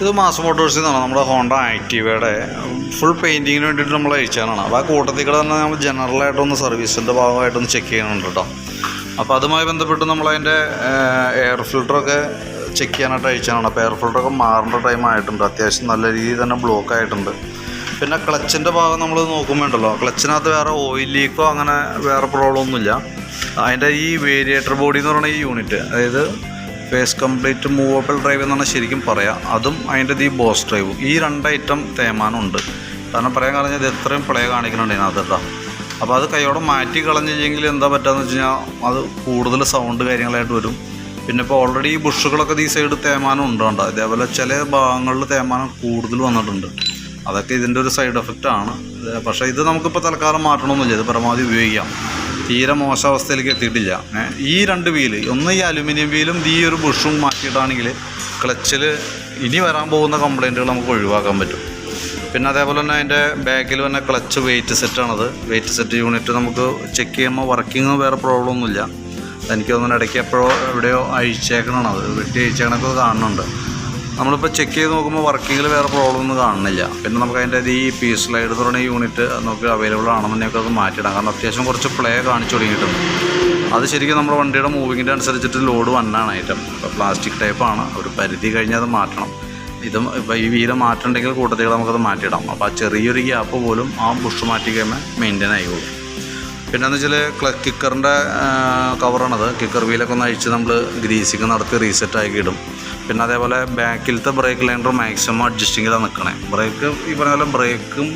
ഇത് മാസ് മോട്ടോഴ്സിൽ നിന്നാണ് നമ്മുടെ ഹോണ്ട ആക്റ്റീവയുടെ ഫുൾ പെയിന്റിങ്ങിന് വേണ്ടിയിട്ട് നമ്മൾ അയച്ചാണ് അപ്പോൾ ആ കൂട്ടത്തിൽ കൂടെ തന്നെ നമ്മൾ ജനറലായിട്ടൊന്ന് സർവീസിന്റെ ഭാഗമായിട്ടൊന്ന് ചെക്ക് ചെയ്യുന്നുണ്ട് കേട്ടോ അപ്പോൾ അതുമായി ബന്ധപ്പെട്ട് നമ്മളതിന്റെ എയർ ഫിൽറ്ററൊക്കെ ചെക്ക് ചെയ്യാനായിട്ട് അയച്ചാണ് അപ്പോൾ എയർ ഫിൽറ്ററൊക്കെ മാറേണ്ട ടൈം ആയിട്ടുണ്ട്. അത്യാവശ്യം നല്ല രീതിയിൽ തന്നെ ബ്ലോക്ക് ആയിട്ടുണ്ട്. പിന്നെ ക്ലച്ചിന്റെ ഭാഗം നമ്മൾ നോക്കുമ്പോണ്ടല്ലോ. ക്ലച്ചിനകത്ത് വേറെ ഓയിൽ ലീക്കോ അങ്ങനെ വേറെ പ്രോബ്ലം ഒന്നുമില്ല. അതിന്റെ ഈ വേരിയേറ്റർ ബോഡി എന്ന് പറയുന്ന ഈ യൂണിറ്റ് അതായത് ഫേസ് കംപ്ലീറ്റ് മൂവബിൾ ഡ്രൈവ് എന്നാണ് ശരിക്കും പറയാം. അതും അതിന്റെ ഈ ബോസ് ഡ്രൈവും ഈ രണ്ട് ഐറ്റം തേമാനുണ്ട്. കാരണം പറയാൻ കാരണം ഇത് എത്രയും പ്ലേ കാണിക്കുന്നുണ്ട് ഇതിനകത്ത് കേട്ടോ. അപ്പോൾ അത് കൈയോടെ മാറ്റി കളഞ്ഞു കഴിഞ്ഞെങ്കിൽ എന്താ പറ്റുകയെന്ന് വെച്ച് കഴിഞ്ഞാൽ അത് കൂടുതൽ സൗണ്ട് കാര്യങ്ങളായിട്ട് വരും. പിന്നെ ഇപ്പോൾ ഓൾറെഡി ഈ ബുഷുകളൊക്കെ ഈ സൈഡ് തേമാനം ഉണ്ട് കണ്ടോ? ഇതേപോലെ ചില ഭാഗങ്ങളിൽ തേമാനം കൂടുതൽ വന്നിട്ടുണ്ട്. അതൊക്കെ ഇതിന്റെ ഒരു സൈഡ് എഫക്റ്റ് ആണ്. പക്ഷേ ഇത് നമുക്കിപ്പോൾ തൽക്കാലം മാറ്റണമെന്നില്ല ഇത് പരമാവധി ഉപയോഗിക്കാം. തീരെ മോശം അവസ്ഥയിലേക്ക് എത്തിയിട്ടില്ല. ഈ രണ്ട് വീൽ ഒന്ന് ഈ അലുമിനിയം വീലും ഈ ഒരു ബുഷും മാറ്റിയിട്ടാണെങ്കിൽ ക്ലച്ചിൽ ഇനി വരാൻ പോകുന്ന കംപ്ലൈന്റുകൾ നമുക്ക് ഒഴിവാക്കാൻ പറ്റും. പിന്നെ അതേപോലെ തന്നെ അതിന്റെ ബാക്കിൽ തന്നെ ക്ലച്ച് വെയിറ്റ് സെറ്റാണത് വെയിറ്റ് സെറ്റ് യൂണിറ്റ് നമുക്ക് ചെക്ക് ചെയ്യുമ്പോൾ വർക്കിംഗ് വേറെ പ്രോബ്ലം ഒന്നുമില്ല. എനിക്ക് തോന്നുന്നു ഇടയ്ക്ക് എപ്പോഴോ എവിടെയോ അഴിച്ചേക്കണത് വെട്ടി അഴിച്ചേക്കണൊക്കെ കാണുന്നുണ്ട്. നമ്മളിപ്പോൾ ചെക്ക് ചെയ്ത് നോക്കുമ്പോൾ വർക്കിങ്ങിൽ വേറെ പ്രോബ്ലം ഒന്നും കാണുന്നില്ല. പിന്നെ നമുക്ക് അതിന്റെ ഈ പി സ്ലൈഡ് എന്ന് പറയുന്ന യൂണിറ്റ് നമുക്ക് അവൈലബിൾ ആണെന്നുണ്ടെങ്കിൽ അത് മാറ്റിയിടാം. കാരണം അത്യാവശ്യം കുറച്ച് പ്ലേ കാണിച്ചു തുടങ്ങിയിട്ടുണ്ട്. അത് ശരിക്കും നമ്മുടെ വണ്ടിയുടെ മൂവിങ്ങിന്റെ അനുസരിച്ചിട്ട് ലോഡ് വണ്ണാണ് ഐറ്റം ഇപ്പോൾ പ്ലാസ്റ്റിക് ടൈപ്പാണ് ഒരു പരിധി കഴിഞ്ഞാൽ അത് മാറ്റണം. ഇതും ഈ വീൽ മാറ്റണ്ടെങ്കിൽ കൂട്ടത്തിൽ നമുക്കത് മാറ്റിയിടാം. അപ്പോൾ ആ ചെറിയൊരു ഗ്യാപ്പ് പോലും ആ ബുഷ് മാറ്റി കഴിയുമ്പോൾ മെയിന്റെയിൻ ആയിക്കോളും. പിന്നെന്ന് വെച്ചാൽ ക്ല കിക്കറിന്റെ കവറാണത് കിക്കർ വീലൊക്കെ ഒന്ന് അഴിച്ച് നമ്മൾ ഗ്രീസിങ് നടത്തി റീസെറ്റ് ആക്കി ഇടും. പിന്നെ അതേപോലെ ബാക്കിലത്തെ ബ്രേക്ക് ലൈനർ മാക്സിമം അഡ്ജസ്റ്റിങ്ങിലാണ് നിൽക്കണേ ബ്രേക്ക് ഈ പറഞ്ഞ പോലെ ബ്രേക്കും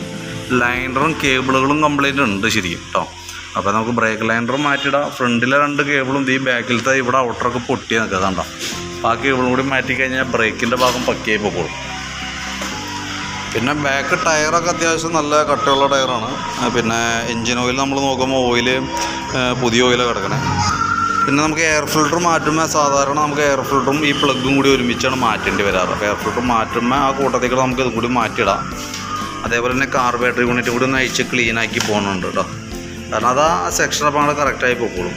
ലൈനറും കേബിളുകളും കംപ്ലീറ്റ് ഉണ്ട് ശരിക്കും കേട്ടോ അപ്പോൾ നമുക്ക് ബ്രേക്ക് ലൈനറും മാറ്റിയിടാം ഫ്രണ്ടിലെ രണ്ട് കേബിളും ഈ ബാക്കിലത്തെ ഇവിടെ ഔട്ടറൊക്കെ പൊട്ടി നിൽക്കുക കണ്ടോ അപ്പോൾ ആ കേബിളും കൂടി മാറ്റി കഴിഞ്ഞാൽ ബ്രേക്കിന്റെ ഭാഗം പക്കിയായി പോകും പിന്നെ ബാക്ക് ടയറൊക്കെ അത്യാവശ്യം നല്ല കട്ടിയുള്ള ടയറാണ് പിന്നെ എൻജിൻ ഓയിൽ നമ്മൾ നോക്കുമ്പോൾ ഓയിൽ പുതിയ ഓയിലാണ് കിടക്കണേ. പിന്നെ നമുക്ക് എയർ ഫിൽട്ടർ മാറ്റുമ്പോൾ സാധാരണ നമുക്ക് എയർ ഫിൽട്ടറും ഈ പ്ലഗും കൂടി ഒരുമിച്ചാണ് മാറ്റേണ്ടി വരാറ്. അപ്പോൾ എയർ ഫിൽട്ടർ മാറ്റുമ്പോൾ ആ കൂട്ടത്തേക്ക് നമുക്ക് ഇതും കൂടി മാറ്റിയിടാം. അതേപോലെ തന്നെ കാർബേറ്ററി യൂണിറ്റ് കൂടി ഒന്ന് അഴിച്ച് ക്ലീൻ ആക്കി പോകുന്നുണ്ട് കേട്ടോ കാരണം അത് ആ സെക്ഷൻ അപ്പോൾ നമ്മൾ കറക്റ്റായി പോയിക്കോളും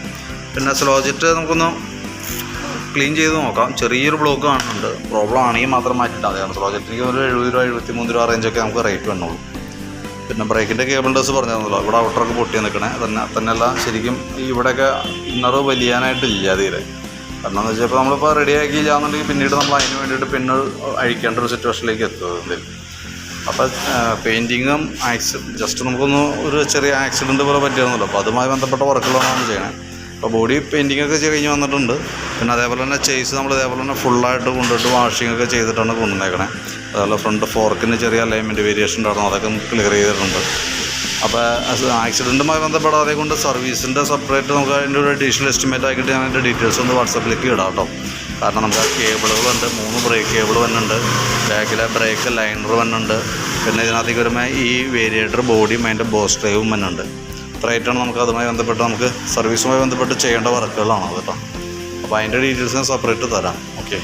പിന്നെ സ്ലോ ജെറ്റ് നമുക്കൊന്ന് ക്ലീൻ ചെയ്ത് നോക്കാം. ചെറിയൊരു ബ്ലോക്ക് കാണുന്നുണ്ട്. പ്രോബ്ലം ആണെങ്കിൽ മാത്രം മാറ്റിയിട്ടാൽ മതി. കാരണം സ്ലോജറ്റിന് ഒരു എഴുപത് രൂപ എഴുപത്തി മൂന്ന് രൂപ റേഞ്ചൊക്കെ നമുക്ക് റേറ്റ് വന്നോളൂ. പിന്നെ ബ്രേക്കിന്റെ കേബിൾ ഡസ് പറഞ്ഞിരുന്നല്ലോ ഇവിടെ ഔട്ടറൊക്കെ പൊട്ടി നിൽക്കണേ. തന്നെ തന്നെയല്ല ശരിക്കും ഇവിടെയൊക്കെ ഇന്നറ് വലിയാനായിട്ടില്ല തീരെ. കാരണം എന്ന് വെച്ചാൽ ഇപ്പോൾ നമ്മളിപ്പോൾ റെഡി ആക്കിയില്ല എന്നുണ്ടെങ്കിൽ പിന്നീട് നമ്മൾ അതിന് വേണ്ടിയിട്ട് പിന്നെ അഴിക്കേണ്ട ഒരു സിറ്റുവേഷനിലേക്ക് എത്തുന്നത് അപ്പോൾ പെയിന്റിങ്ങും ആക്സിഡന്റ് ജസ്റ്റ് നമുക്കൊന്ന് ഒരു ചെറിയ ആക്സിഡന്റ് പോലെ പറ്റിയിരുന്നല്ലോ. അപ്പോൾ അതുമായി ബന്ധപ്പെട്ട വർക്കുകളാണ് നമ്മൾ ചെയ്യണേ. അപ്പോൾ ബോഡി പെയിന്റിംഗ് ഒക്കെ കഴിഞ്ഞ് വന്നിട്ടുണ്ട്. പിന്നെ അതേപോലെ തന്നെ ചേസ് നമ്മൾ ഇതേപോലെ തന്നെ ഫുള്ളായിട്ട് കൊണ്ടുപോയിട്ട് വാഷിംഗ് ഒക്കെ ചെയ്തിട്ടാണ് കൊണ്ടുവന്നേക്കണേ. അതേപോലെ ഫ്രണ്ട് ഫോർക്കിന് ചെറിയ അലൈൻമെന്റ് വേരിയേഷൻ ഉണ്ടായിരുന്നു. അതൊക്കെ ക്ലിയർ ചെയ്തിട്ടുണ്ട്. അപ്പോൾ ആക്സിഡന്റുമായി ബന്ധപ്പെടാതെ കൊണ്ട് സർവീസിന്റെ സെപ്പറേറ്റ് നമുക്ക് അതിന്റെ ഒരു അഡീഷണൽ എസ്റ്റിമേറ്റ് ആക്കിയിട്ട് ഞാൻ അതിന്റെ ഡീറ്റെയിൽസ് ഒന്ന് വാട്സപ്പിലേക്ക് ഇടാം കേട്ടോ. കാരണം നമുക്ക് ആ കേബിളുകളുണ്ട് മൂന്ന് ബ്രേക്ക് കേബിൾ വന്നുണ്ട് ബാക്കിലെ ബ്രേക്ക് ലൈനർ വന്നുണ്ട് പിന്നെ ഇതിനകത്തേക്ക് വരുമ്പോൾ ഈ വേരിയേറ്റർ ബോഡിയും അതിന്റെ ബോസ് ഡ്രൈവും വന്നുണ്ട് ഇത്രയായിട്ടാണ് നമുക്ക് അതുമായി ബന്ധപ്പെട്ട് നമുക്ക് സർവീസുമായി ബന്ധപ്പെട്ട് ചെയ്യേണ്ട വർക്കുകളാണ് കേട്ടോ. അപ്പോൾ അതിന്റെ ഡീറ്റെയിൽസ് ഞാൻ സെപ്പറേറ്റ് തരാം. ഓക്കെ